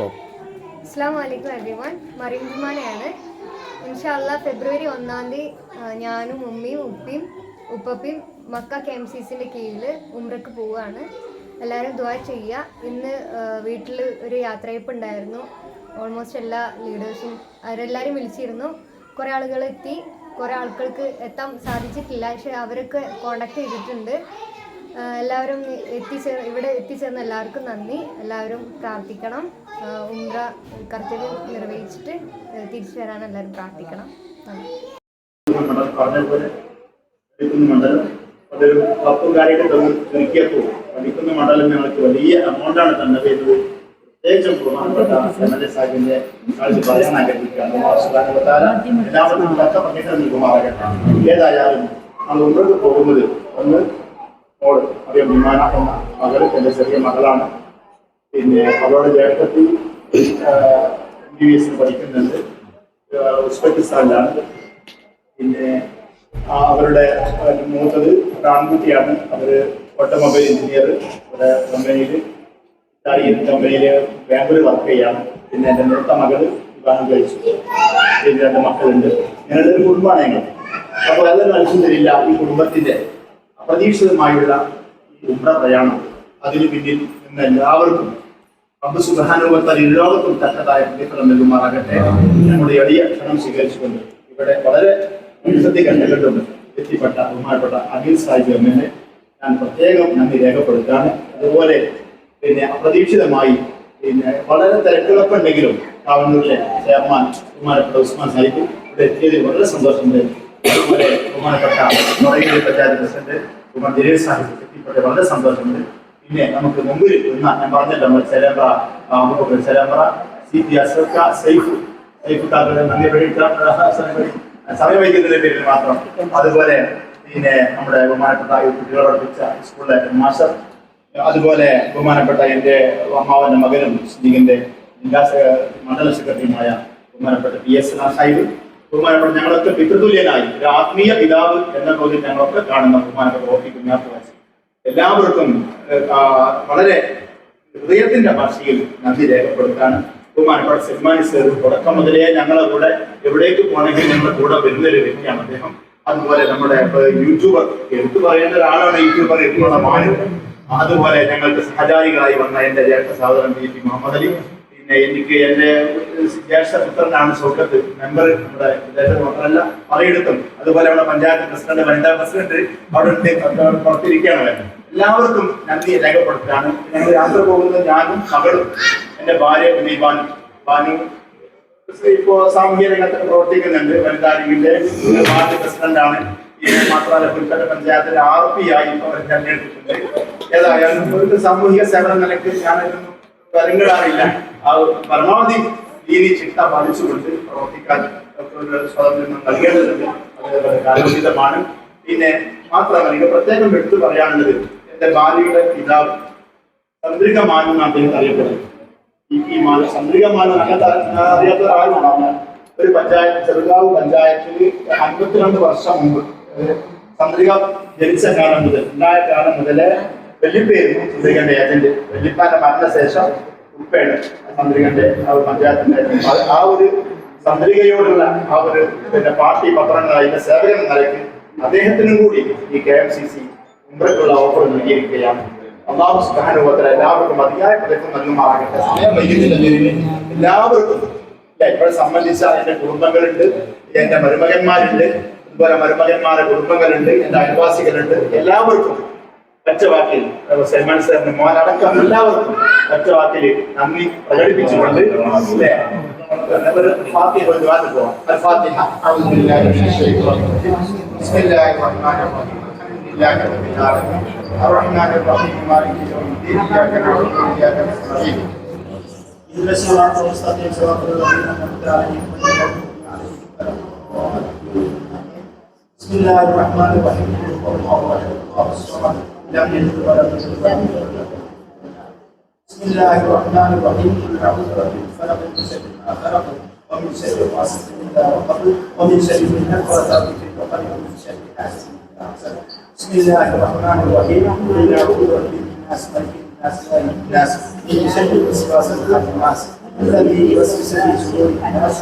Stop അസ്സാം വലൈക്കും everyone Mariyam ഇൻഷാല്ല ഫെബ്രുവരി ഒന്നാം തീയതി ഞാനും ഉമ്മയും ഉപ്പയും ഉപ്പപ്പയും മക്ക കെ എം സി സിന്റെ കീഴിൽ ഉമ്രക്ക് പോവുകയാണ്. എല്ലാവരും ദ്വാ ചെയ്യുക. ഇന്ന് വീട്ടിൽ ഒരു യാത്രയപ്പ് ഉണ്ടായിരുന്നു. ഓൾമോസ്റ്റ് എല്ലാ ലീഡേഴ്സും അവരെല്ലാവരും വിളിച്ചിരുന്നു. കുറേ ആളുകൾ എത്തി കുറേ ആൾക്കാർക്ക് എത്താൻ സാധിച്ചിട്ടില്ല. പക്ഷെ അവരൊക്കെ കോണ്ടാക്ട് ചെയ്തിട്ടുണ്ട്. എല്ലാവരും എത്തിച്ചേർ ഇവിടെ എത്തിച്ചേർന്ന എല്ലാവർക്കും നന്ദി. എല്ലാവരും പ്രാർത്ഥിക്കണം. ഉമ്ര കർത്തവ്യം നിർവഹിച്ചിട്ട് തിരിച്ചു വരാൻ എല്ലാവരും പ്രാർത്ഥിക്കണം. പറഞ്ഞതുപോലെ അതൊരു കപ്പുകാരിയുടെ തമ്മിൽ ചുരുക്കിയപ്പോൾ പഠിക്കുന്ന മണ്ഡലം ഞങ്ങൾക്ക് വലിയ എമൗണ്ടാണ് തന്നത് എന്ന് പ്രത്യേകിച്ചും ബഹുമാനപ്പെട്ട എം എൽ എ സാഹിബിന്റെ കാഴ്ച പറയാൻ ആഗ്രഹിക്കുകയാണ് എല്ലാവർക്കും ഏതായാലും നമ്മൾ ഉമ്രക്ക് പോകുന്നത് ഒന്ന് മോൾ അറിയാം വിമാന എന്ന മകൾ എന്റെ ചെറിയ മകളാണ്. പിന്നെ അവളോട് ജ്യേഷ്ഠത്തിൽ എം ബി എസ് പഠിക്കുന്നുണ്ട്. ഉസ്ബെക്കിസ്ഥാനിലാണ്. പിന്നെ അവരുടെ മൂത്തത് ആൺകുട്ടിയാണ് അവർ ഓട്ടോമൊബൈൽ എഞ്ചിനീയർ ഇവിടെ കമ്പനിയിൽ ഇറ്റാലിയൻ കമ്പനിയിൽ ബാംഗ്ലൂർ വർക്ക് ചെയ്യാണ്. പിന്നെ എന്റെ മൂത്ത മകൾ വിവാഹം കഴിച്ചു. പിന്നെ രണ്ട് മക്കളുണ്ട്. ഞങ്ങളുടെ ഒരു കുടുംബമാണ് ഞങ്ങൾ. അപ്പോൾ അതെല്ലാം അൽഹംദുലില്ലാ ഈ കുടുംബത്തിന്റെ അപ്രതീക്ഷിതമായുള്ള ഉമ്ര പ്രയാണം അതിനു പിന്നിൽ നിന്ന് എല്ലാവർക്കും റബ്ബ് സുബാനുഭവത്താൽ എല്ലാവർക്കും തക്കതായ പ്രതിഫലം നൽകുമാറാകട്ടെ. നമ്മുടെ എളിയ ക്ഷണം സ്വീകരിച്ചുകൊണ്ട് ഇവിടെ വളരെ പ്രതിസന്ധി കണ്ടുകൊണ്ട് എത്തിപ്പെട്ട ബഹുമാനപ്പെട്ട അഖിൽ സാഹിബ് എമ്മിനെ ഞാൻ പ്രത്യേകം നന്ദി രേഖപ്പെടുത്താണ് അതുപോലെ പിന്നെ അപ്രതീക്ഷിതമായി പിന്നെ വളരെ തിരക്കുകളൊക്കെയുണ്ടെങ്കിലും കാവന്നൂരിലെ ചെയർമാൻ ബഹുമാനപ്പെട്ട ഉസ്മാൻ സാഹിബ് ഇവിടെ എത്തിയതിൽ വളരെ സന്തോഷമുണ്ട് അതുപോലെ ബഹുമാനപ്പെട്ട മറയൂർ പഞ്ചായത്ത് പ്രസിഡന്റ് കുമാർ ജലീൽ സാഹിബ് എത്തിപ്പെട്ട വളരെ സന്തോഷമുണ്ട്. പിന്നെ നമുക്ക് മുമ്പിൽ ഇന്ന് ഞാൻ പറഞ്ഞല്ലോ നമ്മൾ ചെലമ്പ്ര അബൂബക്കർ ചെലമ്പ്ര സി പി അസോക്ക സൈഫ് സൈഫ് താങ്കളുടെ നന്ദി സമയം വൈകുന്നതിന്റെ പേരിൽ മാത്രം. അതുപോലെ പിന്നെ നമ്മുടെ ബഹുമാനപ്പെട്ട കുട്ടികളെ പഠിപ്പിച്ച സ്കൂളിലെ മാസ്റ്റർ അതുപോലെ ബഹുമാനപ്പെട്ട എന്റെ അമ്മാവന്റെ മകനും ലീഗിന്റെ ജില്ലാ മണ്ഡല സെക്രട്ടറിയുമായ ബഹുമാനപ്പെട്ട പി എസ് സാഹിബ് ബഹുമാനപ്പെട്ട ഞങ്ങളൊക്കെ പിതൃതുല്യനായി ഒരു ആത്മീയ പിതാവ് എന്ന തോതിൽ ഞങ്ങളൊക്കെ കാണുന്ന ബഹുമാനപ്പെട്ട ഓഫി എല്ലാവർക്കും വളരെ ഹൃദയത്തിന്റെ ഭാഷയിൽ നന്ദി രേഖപ്പെടുത്താണ്. ബഹുമാനപ്പെട്ട സൽമാനി സർ തുടക്കം മുതലേ ഞങ്ങളെ കൂടെ എവിടേക്ക് പോകണമെങ്കിൽ ഞങ്ങളുടെ കൂടെ വരുന്നൊരു വ്യക്തിയാണ് അദ്ദേഹം. അതുപോലെ നമ്മുടെ യൂട്യൂബർ എടുത്തു പറയേണ്ട ഒരാളാണ് യൂട്യൂബർ എടുത്തുള്ള മാനു. അതുപോലെ ഞങ്ങൾക്ക് സഹചാരികളായി വന്ന എന്റെ ജ്യേഷ്ഠ സഹോദരൻ പി മുഹമ്മദ് അലി. എനിക്ക് എന്റെ ജ്യേഷ്ഠ പുത്രനാണ് സൗഖ്യത്ത് മെമ്പർ നമ്മുടെ വിദേശത്ത് മാത്രമല്ല പലയിടത്തും അതുപോലെ നമ്മുടെ പഞ്ചായത്ത് പ്രസിഡന്റ് വനിതാ പ്രസിഡന്റ് അവിടെ പുറത്തിരിക്കുകയാണ്. എല്ലാവർക്കും നന്ദി രേഖപ്പെടുത്തുകയാണ്. ഞങ്ങൾ യാത്ര പോകുന്നത് ഞാനും മകളും എന്റെ ഭാര്യ ഉണ്ണി ബാനു ഇപ്പോ സാമൂഹ്യ രംഗത്ത് പ്രവർത്തിക്കുന്നുണ്ട് വനിതാ ലീഗിന്റെ വാർഡ് പ്രസിഡന്റാണ് മാത്രമല്ല പുൽപ്പറ്റ പഞ്ചായത്തിന്റെ ആർ പി ആയി അവർ തെരഞ്ഞെടുത്തിട്ടുണ്ട്. ഏതായാലും ഒരു സാമൂഹിക സേവന നിലയ്ക്ക് ഞാനൊന്നും വരുന്നിടാറില്ല ആ പരമാവധി ദീനി ചിട്ട പാലിച്ചുകൊണ്ട് പ്രവർത്തിക്കാൻ ഒരു സ്വാതന്ത്ര്യം നൽകേണ്ടതുണ്ട്. അത് കാലോചിതമാണ് പിന്നെ മാത്രമല്ല പ്രത്യേകം എടുത്തു പറയാനുള്ളത് എന്റെ ഭാര്യയുടെ പിതാവ് ചന്ദ്രിക മാനം എന്നാണ് അദ്ദേഹം അറിയപ്പെടുന്നത് ഈ മാനം ചന്ദ്രിക മാനം അങ്ങനത്തെ അറിയാത്ത ഒരാളുമാണ് ഒരു പഞ്ചായത്ത് ചെറുകാവ് പഞ്ചായത്തിൽ അൻപത്തിരണ്ട് വർഷം മുമ്പ് ചന്ദ്രിക ജനിച്ച കാലം മുതൽ ഉണ്ടായ കാലം മുതലേ വെല്ലിപ്പായിരുന്നു ചന്ദ്രികന്റെ ഏജന്റ് വെല്ലിപ്പാന്റെ മരണശേഷം ഉപ്പയാണ് ഒരു പഞ്ചായത്തിന്റെ ആ- ഒരു ചന്ദ്രികയോടുള്ള ആ ഒരു പിന്നെ പാർട്ടി പത്രങ്ങൾ അതിന്റെ സേവകൻ നിലയ്ക്ക് അദ്ദേഹത്തിനും കൂടി ഈ കെ എം സി സി ഉമ്രക്കുള്ള ഓഫർ നൽകിയിരിക്കുകയാണ്. അള്ളാഹു സുബ്ഹാനഹു എല്ലാവർക്കും മതിയായ പ്രതിഫലം നൽകുമാറാകട്ടെ. സമയം വൈകുന്നില്ല എല്ലാവർക്കും. ഇവിടെ സംബന്ധിച്ച എന്റെ കുടുംബങ്ങളുണ്ട് എന്റെ മരുമകന്മാരുണ്ട് അതുപോലെ മരുമകന്മാരുടെ കുടുംബങ്ങളുണ്ട് എന്റെ അയൽവാസികളുണ്ട് എല്ലാവർക്കും ഒറ്റവാക്കിൽ ഏഹ് സൽമാൻ സാറിന് മോനടക്കം എല്ലാവർക്കും ഒറ്റവാക്കിൽ നന്ദി പ്രകടിപ്പിച്ചുകൊണ്ട് ഇല്ലേ, ഒരു ഫാത്തിഹ ഒരു ദുആ പോവാം. അൽ ഫാത്തിഹ അഊദു ബില്ലാഹി മിനശ് ശൈത്വാനിർ റജീം. ബിസ്മില്ലാഹിർ റഹ്മാനിർ റഹീം. الحمد لله رب العالمين الرحمن الرحيم مالك يوم الدين اياك نعبد واياك نستعين اهدنا الصراط المستقيم صراط الذين انعمت عليهم غير المغضوب عليهم ولا الضالين بسم الله الرحمن الرحيم قل هو الله احد الله الصمد بسم الله الرحمن الرحيم. قل اعوذ برب الفلق من شر ومن شر غاسق اذا وقب ومن شر النفاثات في العقد ومن شر حاسد بسم الله الرحمن الرحيم. قل اعوذ برب الناس ملك الناس من شر وسواس الناس الذي يوسوس في صدور الناس.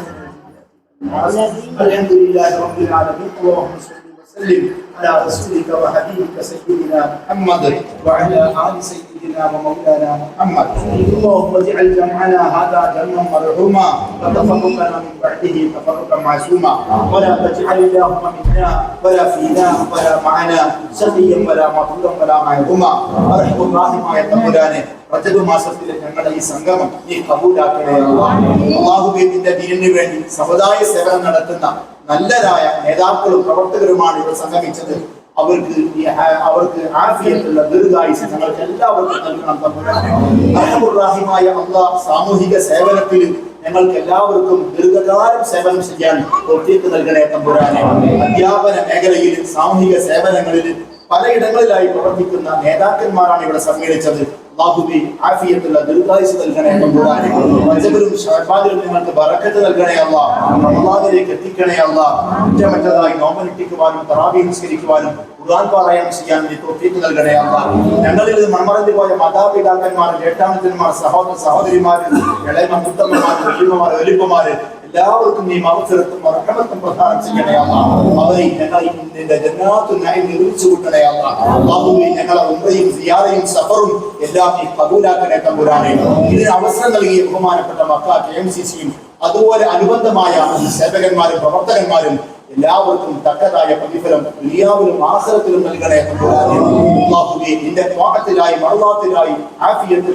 الحمد لله رب العالمين. اللهم صل وسلم على رسولك وحبيبك سيدنا محمد وعلى آل سيدنا ومولانا محمد اللهم اجعل جمعنا هذا جمعا مرحوما وتفرقنا من بعده تفرقا معصوما ولا تجعل اللهم منا ولا فينا ولا معنا شقيا ولا مغفورا ولا معهما ارحم الراحم يتمدانه റജബ് മാസത്തിലെ ഞങ്ങളുടെ ഈ സംഗമം നീ കബൂലാക്കണേ അള്ളാഹുബേ നിന്റെ ദീനിനു വേണ്ടി സമുദായ സേവനം നടത്തുന്ന നല്ലതായ നേതാക്കളും പ്രവർത്തകരുമാണ് ഇവർ സംഗമിച്ചത്. അവർക്ക് അവർക്ക് ആഫിയത്തുള്ള ദീർഘായുസ് ഞങ്ങൾക്ക് എല്ലാവർക്കും നൽകണം തമ്പുരാനെ. അർഹമുറാഹിമായ അള്ളാഹ് സാമൂഹിക സേവനത്തിൽ ഞങ്ങൾക്ക് എല്ലാവർക്കും ദീർഘകാലം സേവനം ചെയ്യാൻ ഒത്തിക്ക് നൽകണേ തമ്പുരാനെ. അധ്യാപന മേഖലയിൽ സാമൂഹിക സേവനങ്ങളിൽ പലയിടങ്ങളിലായി പ്രവർത്തിക്കുന്ന നേതാക്കന്മാരാണ് ഇവിടെ സമ്മേളിച്ചത്. അല്ലാഹുവേ ആഫിയത്തുള്ള ദീർഘായുസ് നൽകണേ റജബിലും ഷഅബാനിലും നിങ്ങൾക്ക് ബറക്കത്ത് നൽകണേ അല്ലാഹ് റമളാനിലേക്ക് എത്തിക്കണേ അല്ലാഹ് കുറ്റമറ്റതായി നോമ്പനുഷ്ഠിക്കുവാനും തറാബി നിസ്കരിക്കുവാനും ഖുർആൻ പാരായണം ചെയ്യാൻ നീ തൗഫീഖ് നൽകണേ അല്ലാഹ് ഞങ്ങളിൽ ഇത് മൺമറഞ്ഞു പോയ മാതാപിതാക്കന്മാർ ഏട്ടാമത്തന്മാർ സഹോദര സഹോദരിമാർ ഇളയമ മുത്തമ്മമാർ വലിയമാർ വലിപ്പമാർ എല്ലാവർക്കും ഈ മഹഫിറത്തും മറക്കണത്തും പ്രധാനം ചെയ്യണേ അല്ലാഹ് അവരെ ഞങ്ങൾ നിർമ്മിച്ചു കൂട്ടണേ അല്ലാഹ് അല്ലാഹുവേ ഞങ്ങളെ ഉമ്മയും സിയാറയും സഫറും എല്ലാം നീ കബൂലാക്കണേ തമ്പുരാനെ. ഇതിന് അവസരം നൽകിയ ബഹുമാനപ്പെട്ട മക്ക കെ എം സി സിയും അതുപോലെ അനുബന്ധമായ സേവകന്മാരും പ്രവർത്തകന്മാരും എല്ലാവർക്കും തക്കതായ പ്രതിഫലം ദുനിയാവിലും ആസരത്തിലും നൽകണേ അള്ളാഹുവേ. നിന്റെ പാഠത്തിലായി മറന്നാത്തിലായി ആഫിയത്തിൽ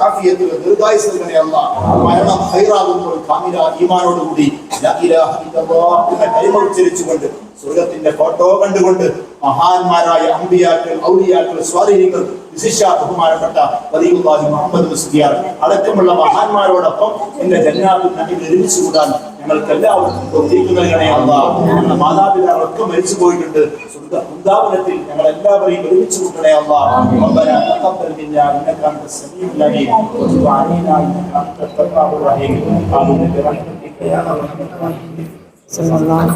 ആഫിയത്തിൽ ദീർഘായുസ് നൽകണേ അല്ലാഹ് മരണം ഹൈറാകുമ്പോൾ കാമില ഈമാനോടുകൂടി കലിമ ഉച്ചരിച്ചുകൊണ്ട് സ്വർഗത്തിന്റെ ഫോട്ടോ കണ്ടുകൊണ്ട് മഹാന്മാരായ അമ്പിയാക്കൾ ഔലിയാക്കൾ സ്വാധീനങ്ങൾ വിശിഷ്ട ബഹുമാനപ്പെട്ട വലിയുള്ളാഹി മുഹമ്മദ് മുസ്തിയാർ അടക്കമുള്ള മഹാന്മാരോടൊപ്പം എന്റെ ജന്നാത്തിൽ നന്ദി ഒരുമിച്ച് കൂടാൻ നിങ്ങൾക്ക് എല്ലാവർക്കും പ്രത്യേകം മാതാപിതാക്കളൊക്കെ മരിച്ചു പോയിട്ടുണ്ട്. വൃന്ദാവനത്തിൽ ഞങ്ങൾ എല്ലാവരെയും ഒരുമിച്ചു കൂട്ടണയല്ല സല്ലല്ലാഹു